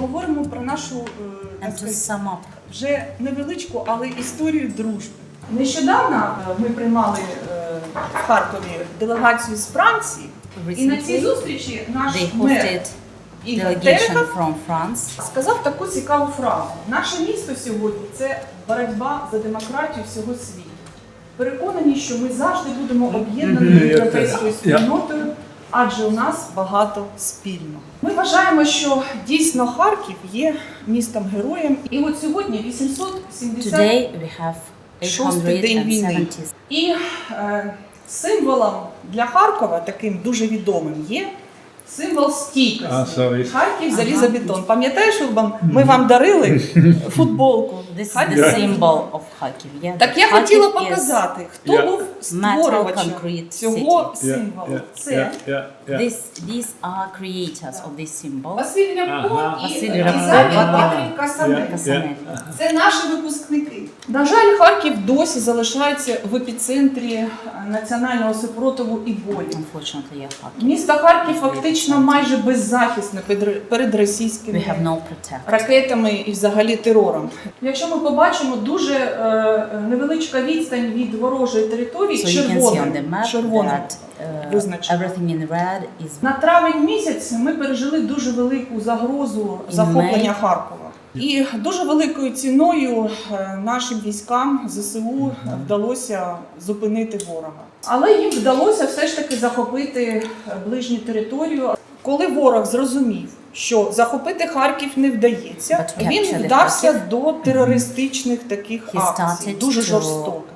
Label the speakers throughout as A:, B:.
A: Поговоримо про нашу е, так сказати, вже невеличку, але історію дружби. Нещодавно е, ми приймали е, в Харкові делегацію з Франції, і на цій зустрічі наш мер Ігор Терехов
B: from France.
A: сказав таку цікаву фразу: наше місто сьогодні це боротьба за демократію всього світу. Переконані, що ми завжди будемо об'єднані європейською спільнотою, адже у нас багато спільного. Ми вважаємо, що дійсно Харків є містом героєм. І от сьогодні 870
B: Today we have
A: Шостий день війни. І е, символом для Харкова, таким дуже відомим, є символ стійкості.
C: А, sorry.
A: Харків
B: Ага.
A: залізобетон. Пам'ятаєш, Урбан, ми вам дарили футболку.
B: This is the symbol of Kharkiv. Yeah.
A: Так я
B: Kharkiv
A: хотіла показати, хто
C: Yeah.
A: був створювачем
B: concrete
A: цього
B: city.
A: символу. Це
C: yeah, yeah, yeah.
B: This, these are creators of this symbol.
A: Василь Рябко
C: Ага.
A: і
B: Василь Рябко.
A: Патрік Касанель.
C: Yeah.
B: Касанель.
A: Це наші випускники. На жаль, Харків досі залишається в епіцентрі е, національного супротиву і болі.
B: Unfortunately, yeah, Kharkiv.
A: Місто Харків фактично майже беззахисне перед- перед російськими
B: have no protect.
A: ракетами і взагалі терором. Якщо ми побачимо дуже е, невеличка відстань від ворожої території,
B: So
A: червоним, червоним.
B: uh, is
A: На травень місяць ми пережили дуже велику загрозу
B: In
A: захоплення
B: May.
A: Харкова. І дуже великою ціною е, нашим військам ЗСУ вдалося зупинити ворога. Але їм вдалося все ж таки захопити е, ближню територію. Коли ворог зрозумів, що захопити Харків не вдається, він вдався до терористичних таких акцій, дуже жорстоких.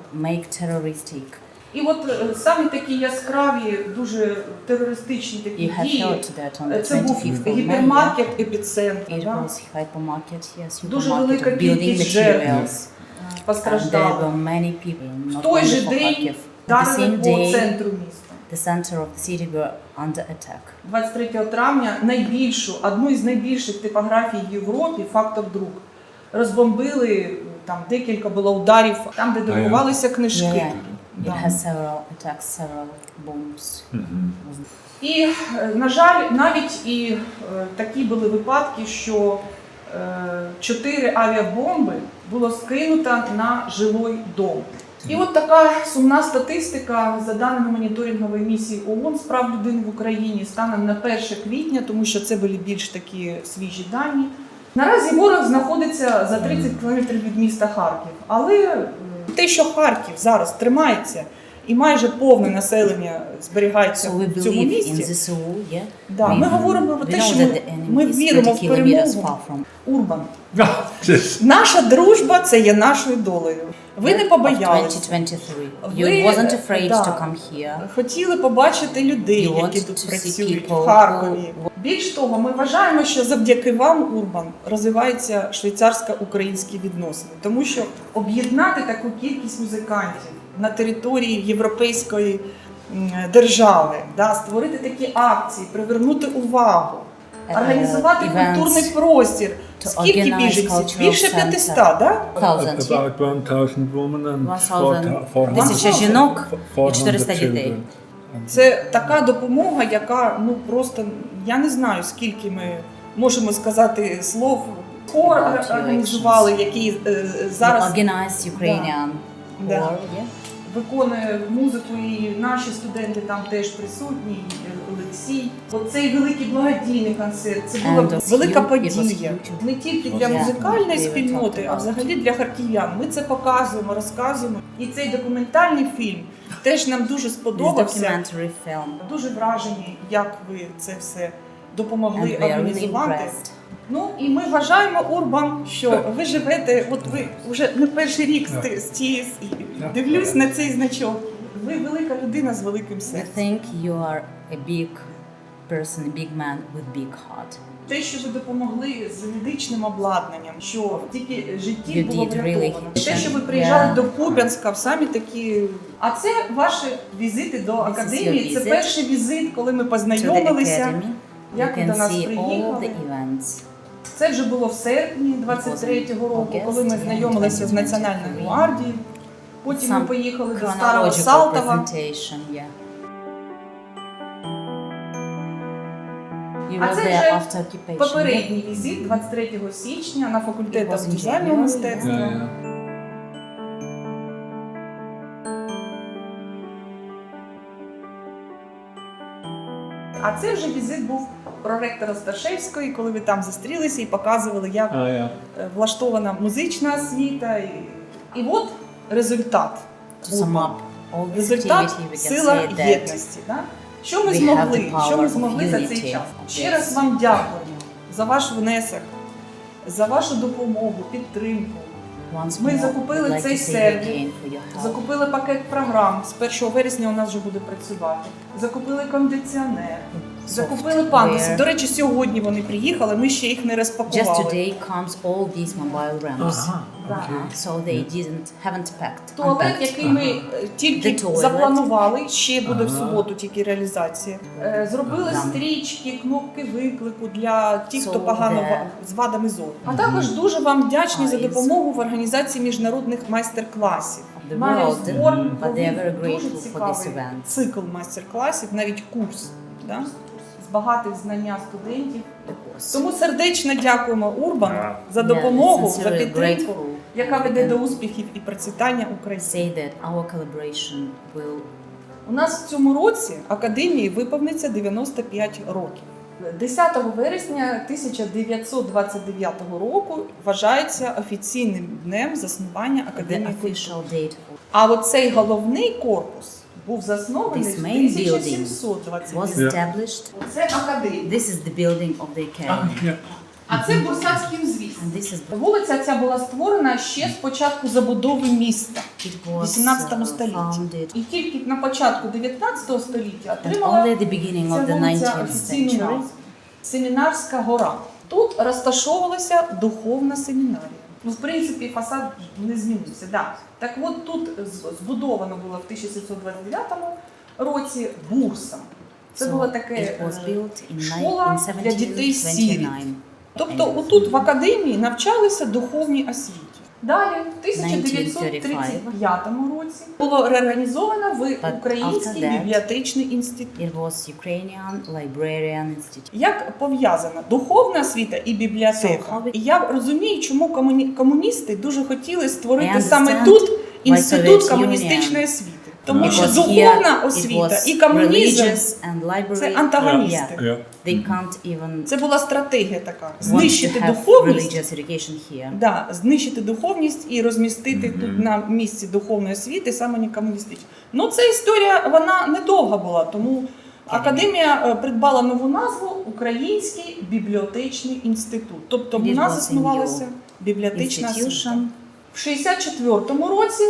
A: І от е, самі такі яскраві, дуже терористичні такі дії. Це був
B: 25th of May.
A: гіпермаркет епіцентр. Дуже велика кількість жертв
B: people,
A: В той же день вдарили по центру міста.
B: Under attack.
A: 23 травня найбільшу, одну із найбільших типографій в Європі, фактор друк. Розбомбили там декілька було ударів, там, де друкувалися книжки.
B: Yeah,
A: Да.
B: it has several attacks, several bombs.
A: І, е, на жаль, навіть і е, такі були випадки, що е, чотири авіабомби було скинуто на жилий дом. І от така сумна статистика за даними моніторингової місії ООН з прав людини в Україні станом на 1 квітня, тому що це були більш такі свіжі дані. Наразі ворог знаходиться за 30 кілометрів від міста Харків, але те, що Харків зараз тримається і майже повне населення зберігається
B: So
A: в цьому місті.
B: ZSU, yeah?
A: Да, ми говоримо про те, що ми, ми віримо в перемогу. Урбан. Наша дружба це є нашою долею. Ви не побоялися. Ви, да. Хотіли побачити людей, які тут працюють в Харкові. Більш того, ми вважаємо, що завдяки вам, Урбан, розвиваються швейцарсько-українські відносини, тому що об'єднати таку кількість музикантів на території європейської держави, да, створити такі акції, привернути увагу.
B: Uh,
A: Організувати культурний простір. Скільки біженців? Більше
B: center.
A: 500, так?
B: Thousands.
C: About 1000 women and 400
B: тисяча жінок і
C: 400
B: 400 дітей.
A: Це така допомога, яка ну просто я не знаю, скільки ми можемо сказати слов. Хор організували, які е, зараз
B: organized Ukrainian
A: Да.
B: war, yeah?
A: Виконує музику, і наші студенти там теж присутні. і Олексій. Оцей великий благодійний концерт. Це була
B: And
A: велика подія. Не тільки для музикальної спільноти, а взагалі для харків'ян. Ми це показуємо, розказуємо. І цей документальний фільм теж нам дуже сподобався. Дуже вражені, як ви це все допомогли організувати. Ну і ми вважаємо, Урбан, що ви живете, от ви вже не перший рік з, з цієї дивлюсь на цей значок. Ви велика людина з великим серцем.
B: think you are a big person, a big man with big heart.
A: Те, що ви допомогли з медичним обладнанням, що тільки життів
B: You
A: було
B: did really.
A: Те, що ви приїжджали
B: Yeah.
A: до Куп'янська, в самі такі. А це ваші візити до
B: is
A: академії. Це перший візит, коли ми познайомилися. Як ви до нас приїхали? Це вже було в серпні 23-го року, коли ми знайомилися з Національною гвардією. Потім ми поїхали до Старого Салтова. А це вже. Попередній візит 23 січня на факультет візуального мистецтва. А це вже візит був проректора Сташевської, коли ви там зустрілися і показували, як
C: Ah, yeah.
A: е, влаштована музична освіта. І, і от результат.
B: This
A: Результат сила єдності. Да? Що ми
B: we
A: змогли? Що ми змогли за цей час? Ще раз вам дякуємо за ваш внесок, за вашу допомогу, підтримку. Ми закупили цей сервіс. Закупили пакет програм. З 1 вересня у нас вже буде працювати. Закупили кондиціонер. Закупили пандуси. До речі, сьогодні вони приїхали, ми ще їх не
B: Just
A: розпакували.
B: today comes all these mobile ramps.
C: Aha,
A: Да.
C: okay.
B: Uh, so they didn't haven't packed.
A: Туалет,
B: unpacked.
A: який ми е, тільки
B: toilet.
A: запланували, ще буде в
C: Ага.
A: суботу тільки реалізація. Е, Зробили
B: Да.
A: стрічки, кнопки виклику для тих, хто
B: So
A: погано
B: the-
A: ва- з вадами зору. А також дуже вам вдячні за
B: Eyes.
A: допомогу в організації міжнародних майстер-класів.
B: The
A: Маріус
B: world,
A: Борн
B: but they are very
A: дуже
B: grateful for
A: цікавий
B: event.
A: цикл майстер-класів, навіть курс. Да? Багатих знання студентів. Тому сердечно дякуємо Урбану
C: Yeah.
A: за
B: Yeah,
A: допомогу, за підтримку, яка веде до успіхів і процвітання України. У нас в цьому році академії виповниться 95 років. 10 вересня 1929 року вважається офіційним днем заснування академії культури. А оцей головний корпус був заснований
B: This
A: в
B: main building
A: 1729
B: was established.
A: Це академія.
B: This is the building of the academy.
A: А це Бурсацький узвіз.
B: and this is
A: Вулиця ця була створена ще з початку забудови міста
B: it
A: в
B: was
A: 18
B: uh,
A: столітті.
B: founded
A: І тільки на початку 19 століття
B: and
A: отримала
B: only at the beginning
A: ця
B: of the
A: вулиця
B: 19th
A: офіційну
B: century.
A: назву. Семінарська гора. Тут розташовувалася духовна семінарія. Ну, в принципі, фасад не змінився. Да. Так от тут збудовано було в 1729 році бурса. Це
B: So
A: була таке. Е, школа для дітей сіріт. Тобто отут в академії навчалися духовній освіті. Далі, в 1935 році було реорганізовано в Український бібліотечний інститут.
B: It was Ukrainian Librarian Institute.
A: Як пов'язана духовна освіта і бібліотека? І я розумію, чому комуні- комуністи дуже хотіли створити саме тут інститут комуністичної освіти. Тому що духовна освіта і комунізм
B: religious
A: це антагоністи.
B: Yeah.
C: Yeah.
B: They can't even
A: Це була стратегія така: знищити духовність.
B: here.
A: Да, знищити духовність і розмістити
C: Мгм.
A: тут на місці духовної освіти саме не комуністичну. Ну, ця історія вона недовга була, тому академія е, придбала нову назву Український бібліотечний інститут. Тобто в
B: It
A: нас заснувалася бібліотечна освіта. В 64-му році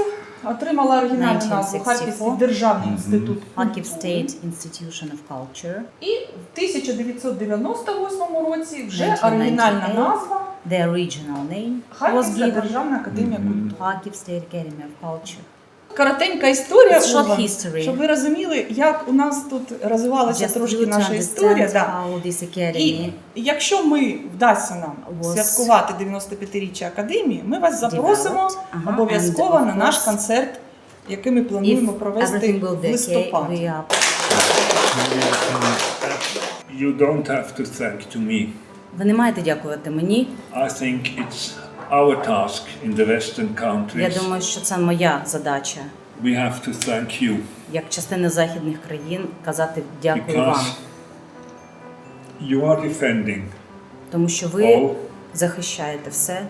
A: отримала оригінальну назву Харківський державний інститут
B: Харків
A: культури.
B: State Institution of Culture.
A: І в 1998 році вже оригінальна назва
B: The original name was given
A: державна академія культури.
B: Харків State Academy of Culture.
A: Коротенька історія,
B: It's short history.
A: щоб ви розуміли, як у нас тут розвивалася
B: Just
A: трошки наша історія. Да.
B: how this
A: І якщо ми вдасться нам святкувати 95-річчя академії, ми вас запросимо
B: developed. Ага,
A: обов'язково на наш концерт, який ми плануємо провести в листопаді.
C: You don't have to thank to me.
B: Ви не маєте дякувати мені.
C: I think it's our task in the Western
B: Я
C: countries.
B: думаю, що це моя задача,
C: We have to thank you
B: як частина західних країн, казати дякую вам,
C: because you are defending
B: тому що ви
C: all,
B: захищаєте все,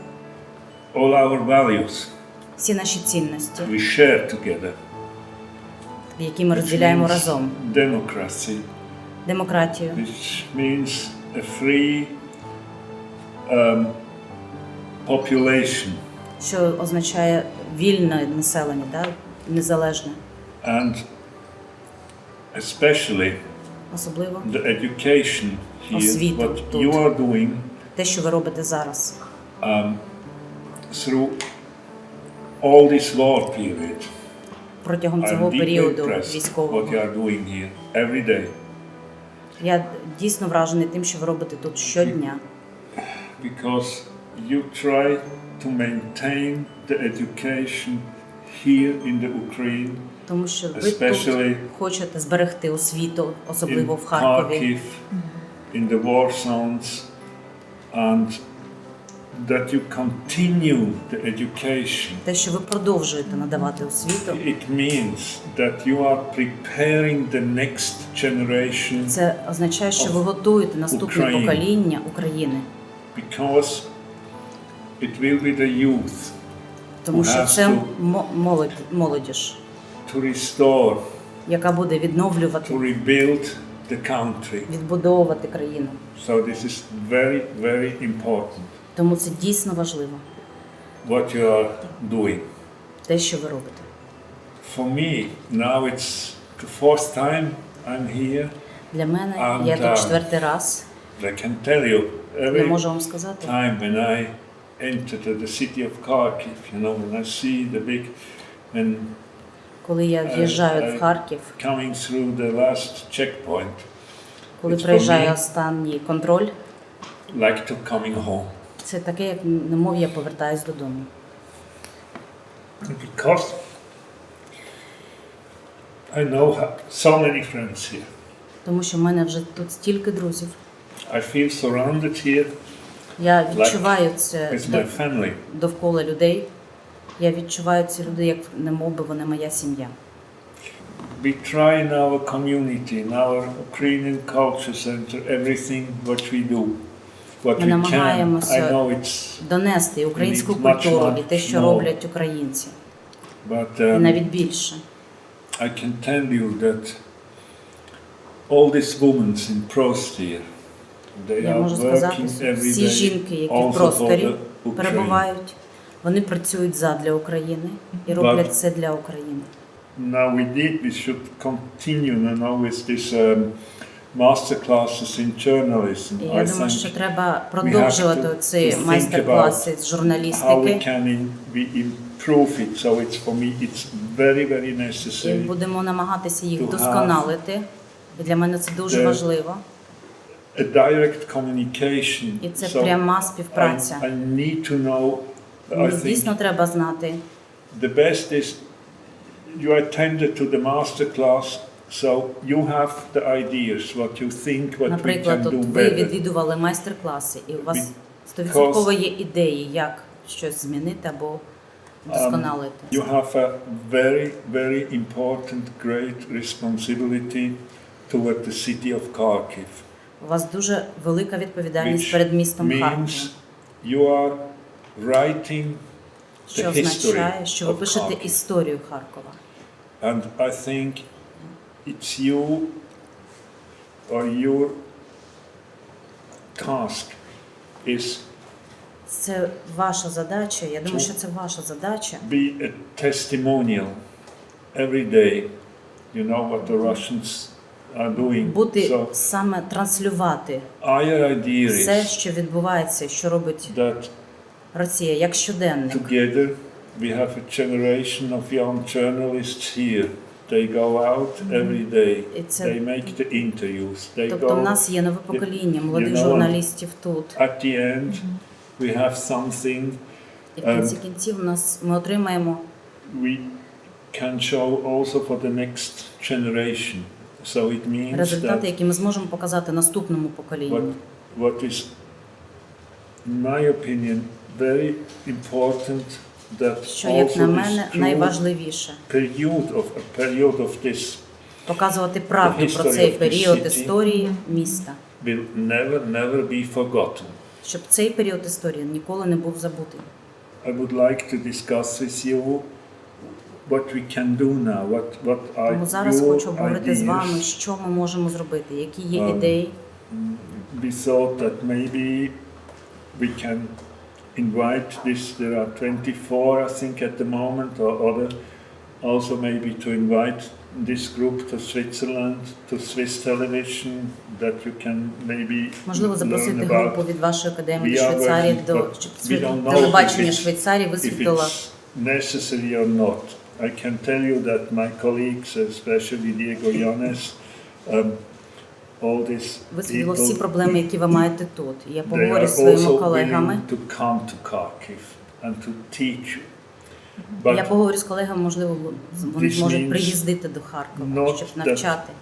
C: all our values
B: всі наші цінності,
C: we share together.
B: які ми розділяємо разом.
C: Democracy,
B: Демократію,
C: which means a free um, population
B: що означає вільне населення, да? незалежне,
C: and especially
B: особливо
C: the education here,
B: Освіту
C: what
B: тут.
C: you are doing
B: те, що ви робите зараз.
C: um, through all this war period.
B: Протягом цього
C: I'm deeply
B: періоду
C: impressed what
B: військового
C: you are doing here every day
B: я дійсно вражений тим, що ви робите тут щодня,
C: because you try to maintain the education here in the Ukraine,
B: тому що ви тут хочете зберегти освіту, особливо
C: in
B: в Харкові,
C: Kharkiv, in the war zones and that you continue the education.
B: Те, що ви продовжуєте надавати освіту,
C: It means that you are preparing the next generation
B: це означає, що ви готуєте наступне покоління України,
C: because it will be the youth
B: тому що це
C: to-
B: молодь, молодіж,
C: to restore,
B: яка буде
C: to rebuild the country.
B: відбудовувати країну.
C: So this is very, very important
B: Тому це дійсно важливо,
C: what you are doing.
B: те, що ви робите.
C: For me, now it's the fourth time I'm here.
B: Для мене я тут четвертий раз.
C: I can tell you
B: Я
C: every
B: можу вам сказати,
C: time when I entered the city of Kharkiv, you know, when I see the big, when
B: коли я
C: Е,
B: в'їжджаю
C: е,
B: в Харків,
C: coming through the last checkpoint,
B: коли
C: me.
B: останній контроль,
C: like to coming home.
B: це таке, як немов я повертаюсь додому.
C: Because I know so many friends here.
B: Тому що в мене вже тут стільки друзів.
C: I feel surrounded here
B: Я відчуваю це
C: with my family.
B: довкола людей. Я відчуваю ці люди, як немов вони моя сім'я.
C: We try in our community, in our Ukrainian culture center, everything what we do, what
B: Ми
C: we can.
B: намагаємося
C: know it's,
B: Донести українську
C: Much, much
B: культуру і те, що
C: more.
B: роблять українці,
C: but
B: і
C: um,
B: навіть більше.
C: I can tell you that all these women in Prostir,
B: Я можу сказати, всі жінки, які в просторі перебувають, вони працюють задля України і роблять це для України.
C: Now we did, we should continue know, with this um, master classes in journalism.
B: І
C: I
B: я думаю, що треба продовжувати ці майстер-класи з журналістики.
C: can improve it. So it's for me, it's very, very
B: І будемо намагатися їх вдосконалити. Для мене це дуже важливо.
C: A direct communication.
B: І це
C: So
B: пряма
C: I,
B: співпраця.
C: I need to know. I
B: Мені
C: think
B: дійсно треба знати.
C: the best is you attended to the master class, so you have the ideas, what you think, what we
B: Наприклад,
C: can
B: от
C: do
B: ви
C: better.
B: відвідували майстер-класи, і у вас
C: Because-
B: стовідсотково є ідеї, як щось змінити або вдосконалити.
C: You have a very, very important, great responsibility toward the city of Kharkiv,
B: У вас дуже велика відповідальність перед містом Харкова,
C: means you are writing,
B: що
C: the
B: означає, що ви пишете історію Харкова.
C: and I think it's you or your task is
B: Це ваша задача. Я думаю, що це ваша задача
C: be a testimonial every day. You know what the Russians.
B: Бути саме транслювати все, що відбувається, що робить Росія, як щоденник.
C: together we have a generation of young journalists here. They go out every day. They make the interviews. They
B: тобто в нас є нове покоління молодих журналістів тут.
C: at the end. We have something
B: І в кінці кінців у нас ми отримаємо
C: we can show also for the next generation. So it means
B: результати,
C: that
B: які ми зможемо показати наступному
C: what,
B: поколінню.
C: what is, in my opinion, very important that
B: Що, як на
C: also
B: мене,
C: this true
B: найважливіше
C: period of a period of this
B: показувати правду
C: The
B: про
C: history
B: цей
C: of the
B: період
C: city.
B: історії міста,
C: will never, never be forgotten.
B: щоб цей період історії ніколи не був забутий.
C: I would like to discuss with you what we can do now, what, what are
B: Тому зараз
C: your
B: хочу обговорити з вами,
C: ideas.
B: що ми можемо зробити, які є
C: Um,
B: ідеї.
C: we thought that maybe we can invite this. There are 24, I think, at the moment, or other. Also, maybe to invite this group to Switzerland, to Swiss television, that you can maybe
B: Можливо,
C: learn
B: запросити
C: about
B: групу від вашої академії
C: We
B: до
C: are
B: Швейцарії,
C: working,
B: до
C: but
B: щоб
C: we don't know
B: телебачення
C: if it's-
B: Швейцарії
C: if
B: висвітлило.
C: it's necessary or not. I can tell you that my colleagues, especially Diego Llanes, um, all these
B: Висвітлило всі проблеми, які ви маєте тут. Я поговорю зі своїми колегами.
C: to come to Kharkiv and to teach you. But Я
B: поговорю з колегами, можливо, вони зможуть приїздити до Харкова, щоб навчати.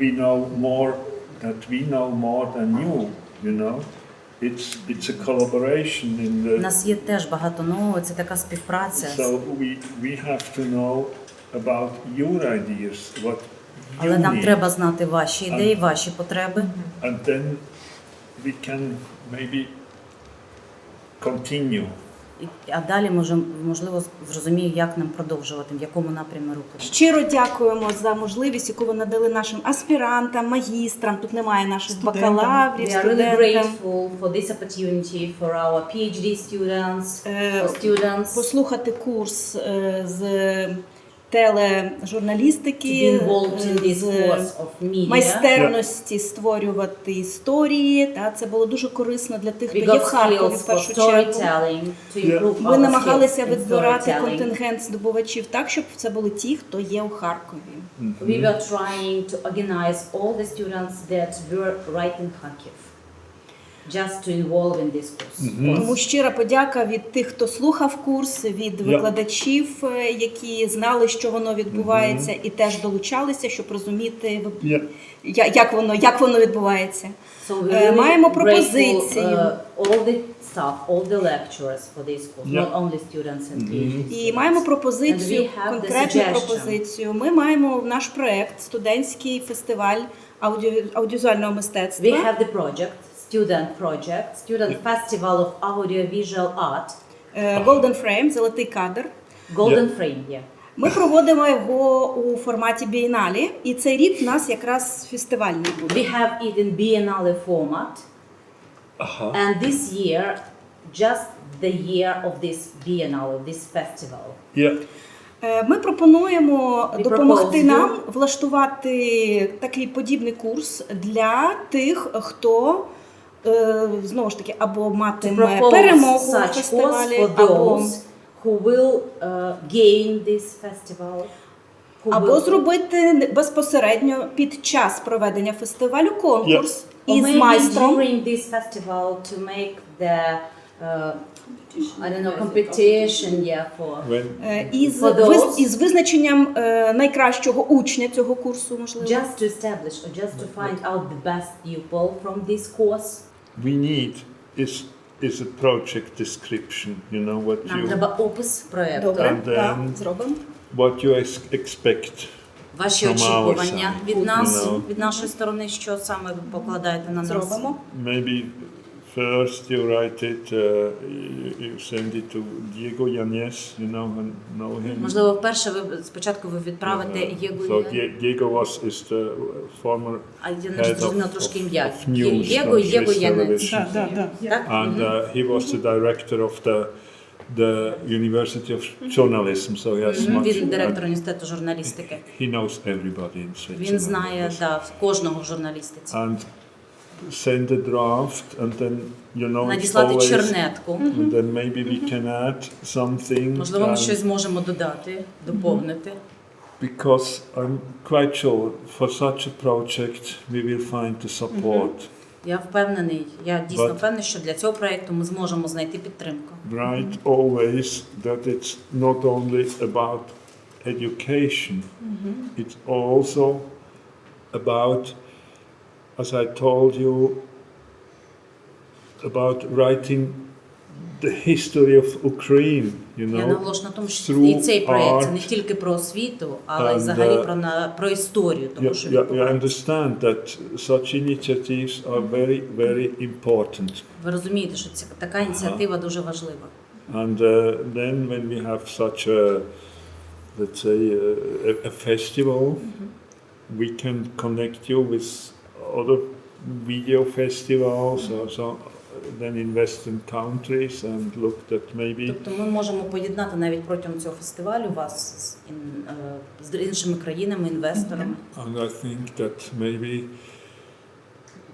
C: we know more that we know more than you, you know. It's, it's a collaboration in the...
B: У нас є теж багато нового, це така співпраця.
C: so we, we have to know about your ideas, what you
B: Але нам
C: need.
B: треба знати ваші ідеї, And- ваші потреби.
C: And then we can maybe continue.
B: А далі може, можливо зрозумію, як нам продовжувати, в якому напрямі руку
D: Щиро дякуємо за можливість, яку ви надали нашим аспірантам, магістрам. Тут немає наших
A: Студентам.
D: бакалаврів,
B: We are really grateful for this opportunity for our PhD students,
D: Е,
B: for students
D: Послухати курс е, з тележурналістики, з майстерності створювати історії. Та це було дуже корисно для тих, хто є в Харкові в першу чергу.
B: our
D: намагалися відбирати контингент здобувачів так, щоб це були ті, хто є у Харкові.
B: We were trying to organize all the students that were right in Kharkiv, just to involve in this course.
D: Тому щира подяка від тих, хто слухав курс, від викладачів, е, які знали, що воно відбувається, і теж долучалися, щоб розуміти, ви-
C: Yeah.
D: я- як воно, як воно відбувається.
B: So we
D: Е,
B: really
D: маємо
B: grateful,
D: пропозицію.
B: uh, all the staff, all the lecturers for this course,
C: Yeah.
B: not only students and PhD
D: І маємо
B: And
D: пропозицію,
B: we have the
D: конкретну
B: suggestion.
D: пропозицію. Ми маємо наш проект, студентський фестиваль аудіо, аудіовізуального мистецтва.
B: We have the project, student project, student festival of audiovisual art,
D: е, Golden Frame, золотий кадр.
B: Golden Frame, yeah.
D: Ми проводимо його у форматі бієналі, і цей рік в нас якраз фестивальний буде.
B: We have it in Biennale format,
C: Aha.
B: and this year, just the year of this Biennale, of this festival.
C: Yeah.
D: Е, Ми пропонуємо
B: We
D: допомогти
B: propose
D: нам влаштувати такий подібний курс для тих, хто е, знову ж таки або матиме перемогу
B: course
D: фестивалі, або,
B: who will uh, gain this festival. who
D: або
B: will-
D: зробити безпосередньо під час проведення фестивалю конкурс із
B: maybe
D: майстром.
B: during this festival to make the uh, I don't know competition, yeah, for
D: Е, Із, із визначенням е, найкращого учня цього курсу, можливо.
B: just to establish or just to find out the best pupil from this course.
C: We need is is a project description. You know what
B: Нам
C: you
B: треба опис проекту,
D: Добре,
C: And then-
D: так, зробимо.
C: what you ex- expect.
B: ваші
C: From our
B: очікування
C: side,
B: від нас,
C: you know.
B: від нашої сторони, що саме ви покладаєте на нас.
D: Зробимо.
C: Maybe first you write it, uh, you, send it to Diego Yanes. You know know him.
B: Можливо, вперше ви спочатку ви відправите
C: Uh,
B: Єгу.
C: So Die- Diego was is the former
B: А я не
C: head of-
B: трошки
C: of-
B: ім'я.
C: of news
B: Єго,
C: on
B: Єго
C: Swiss
B: Янець.
C: television.
A: Да, да, да.
B: Так?
C: and uh, he was the director of the the University of Journalism. So he has much.
B: Він директор університету журналістики.
C: he knows everybody in Switzerland.
B: Він знає да, кожного в журналістиці.
C: And send a draft, and then you know it's
B: Надіслати
C: always.
B: чернетку.
C: And then maybe we can add something.
B: Можливо, ми
C: and-
B: щось зможемо додати, доповнити.
C: Because I'm quite sure for such a project we will find the support.
B: Я впевнений, я дійсно
C: But-
B: впевнений, що для цього проекту ми зможемо знайти підтримку.
C: Right, always that it's not only about education, it's also about, as I told you, about writing the history of Ukraine, you
B: Я
C: know.
B: наголошую на тому, що
C: through
B: і цей проект це не
C: art.
B: тільки про освіту, але й
C: And,
B: взагалі
C: uh,
B: про на про історію, того, що
C: you, you
B: відбувається.
C: understand that such initiatives are very, very important.
B: Ви розумієте, що ця така ініціатива дуже важлива.
C: And uh, then when we have such a, let's say, a, a- a festival, we can connect you with other video festivals or so, then in Western countries and look that maybe
B: Тобто ми можемо поєднати навіть протягом цього фестивалю вас з, ін- е, з іншими країнами, інвесторами.
C: And I think that maybe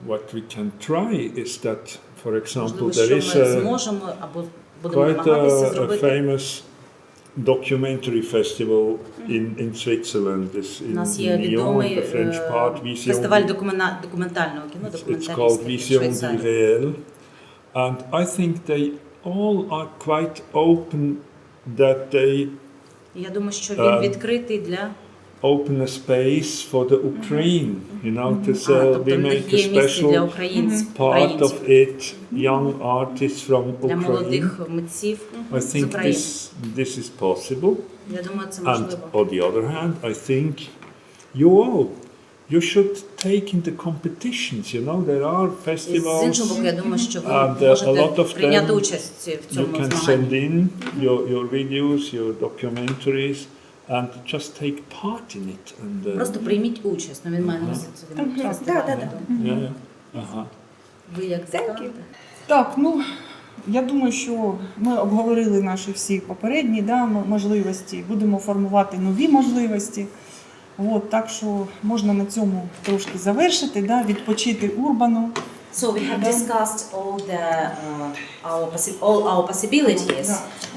C: what we can try is that, for example,
B: Можливо,
C: there
B: що
C: is
B: ми
C: a
B: зможемо або будемо
C: quite
B: намагатися
C: a, a
B: зробити.
C: famous documentary festival in, in Switzerland. This
B: У
C: in,
B: нас є
C: in Lyon,
B: відомий
C: the French
B: е,
C: part, Vision.
B: фестиваль докумена- документального кіно,
C: It's, it's called
B: документалістики в
C: Vision du
B: Швейцарії.
C: Réel. And I think they all are quite open that they
B: Я думаю, що він
C: Е,
B: відкритий для
C: open a space for the Ukraine, you know, to
B: А,
C: sell.
B: тобто
C: We
B: в них
C: make a
B: є місце для
C: special
B: українців,
C: part of
B: українців,
C: it, young artists from
B: для
C: Ukraine.
B: молодих митців
C: I
B: з
C: think
B: України.
C: this this is possible.
B: Я думаю, це
C: And
B: можливо.
C: on the other hand, I think you all you should take in the competitions. You know, there are
B: І з іншого
C: festivals.
B: боку, я думаю, що ви
C: And, uh, a lot
B: можете
C: of
B: прийняти
C: them
B: участь в
C: You
B: цьому
C: can
B: змаганні.
C: send in your, your videos, your documentaries, And just take part in it. And uh,
B: Просто прийміть участь, ну він має носити він
D: Так,
B: фестиваль.
D: да, да.
C: yeah, yeah. Uh-huh.
B: Ви як скажете?
A: Так, ну я думаю, що ми обговорили наші всі попередні да, м- можливості, будемо формувати нові можливості. От, так що можна на цьому трошки завершити, да, відпочити урбану.
B: So we have discussed all the uh, our possi- all our possibilities,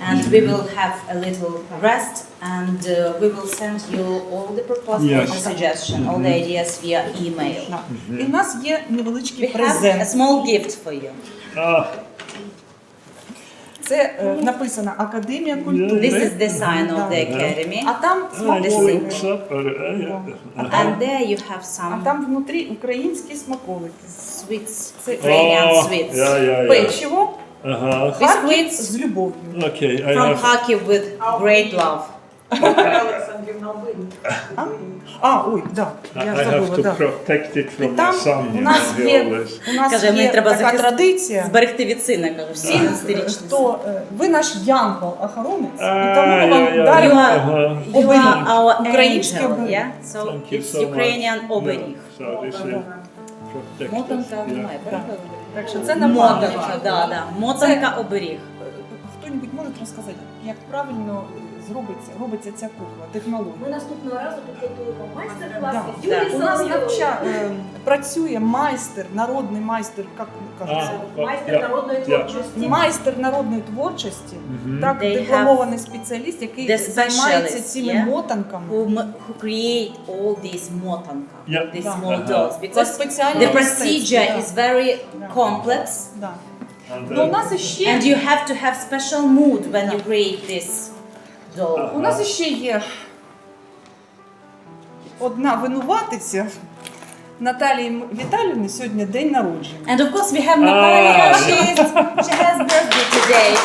B: and we will have a little rest, and uh, we will send you all the proposals,
C: Yes.
B: the suggestion, all the ideas via email.
A: Да. І в нас є невеличкий
B: We have a
A: презент.
B: small gift for you.
C: Ah,
A: Це е, написано Академія
B: This
A: культури.
B: is the sign of the
A: Да.
B: academy,
A: А там.
C: Uh, uh,
B: and there you have
A: А
B: some
A: там внутрі українські смаколики.
B: sweets,
A: Це
B: Ukrainian
C: Oh,
B: sweets.
C: yeah, yeah, yeah.
A: Печиво,
C: Uh-huh.
A: Харків
B: Biscuits.
A: з любов'ю.
C: Okay, I
B: From
C: have.
B: Kharkiv with great love.
A: А, а ой, да,
C: I
A: я
C: have
A: забула,
C: to
A: да.
C: protect it
A: І
C: from the
A: там
C: sun.
A: у
C: You
A: нас
C: know,
A: є,
C: always.
A: у нас
B: Каже, мені
A: є
B: треба
A: така
B: захист-
A: традиція.
B: Зберегти від сина, каже, всі десятирічні.
A: То е, ви наш янгол-охоронець, і
C: Ah,
A: тому ми вам даримо
B: you are our
A: Український
B: angel,
A: оберіг.
B: yeah? So
C: Thank you
B: it's
C: so much.
B: Ukrainian оберіг.
C: So this.
B: Мотанка
C: Yeah.
B: немає, правда?
A: Так що це на.
B: Мотанка, да, да. Мотанка оберіг.
A: Хто-небудь може розказати, як правильно зробиться, робиться ця кукла, технологія?
E: Ми наступного разу підготуємо майстер-клас.
A: Да.
E: Юлії
A: У нас навча, е, працює майстер, народний майстер, як кажуть,
E: Майстер
C: Yeah.
E: народної творчості.
A: майстер народної творчості, так
B: They
A: дипломований спеціаліст, який займається цими
B: yeah?
A: мотанками.
B: Who, who create all these motanka,
C: Yeah.
B: these
A: Да.
B: small
C: Ага.
B: dolls.
A: Це
B: Because
A: спеціальне
B: the procedure
A: мистецтво,
B: is very
A: Да.
B: complex
A: да.
C: And
A: у
B: you have to have special mood when you create this doll.
A: У нас ще є одна винуватиця. Наталії М- Віталіївни сьогодні день народження.
B: And of course we have Natalia, she has birthday today.